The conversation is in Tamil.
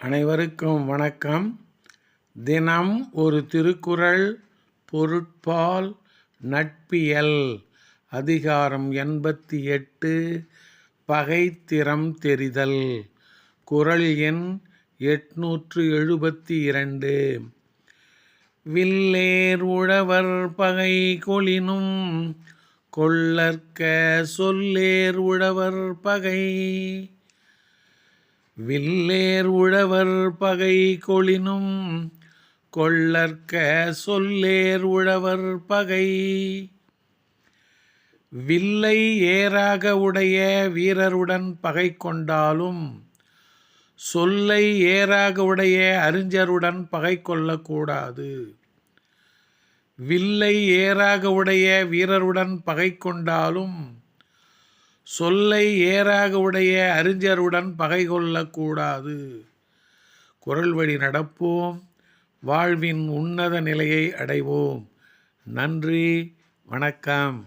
அனைவருக்கும் வணக்கம். தினம் ஒரு திருக்குறள் பொருட்பால் நட்பியல் அதிகாரம் எண்பத்தி எட்டு பகைத்திறம் தெரிதல் குறள் எண் எட்நூற்று எழுபத்தி இரண்டு. வில்லேர் உழவர் பகை கொளினும் கொள்ளற்க சொல்லேர் உழவர் பகை. வில்லேர் உழவர் பகை கொளினும் கொள்ளற்க சொல்லேர் உழவர் பகை. வில்லை ஏறாக உடைய வீரருடன் பகை கொண்டாலும் சொல்லை ஏறாக உடைய அறிஞருடன் பகை கொள்ளக்கூடாது. வில்லை ஏறாக உடைய வீரருடன் பகை கொண்டாலும் சொல்லை ஏறாக உடைய அறிஞருடன் பகை கொள்ளக்கூடாது. குரல் வழி நடப்போம். வாழ்வின் உன்னத நிலையை அடைவோம். நன்றி. வணக்கம்.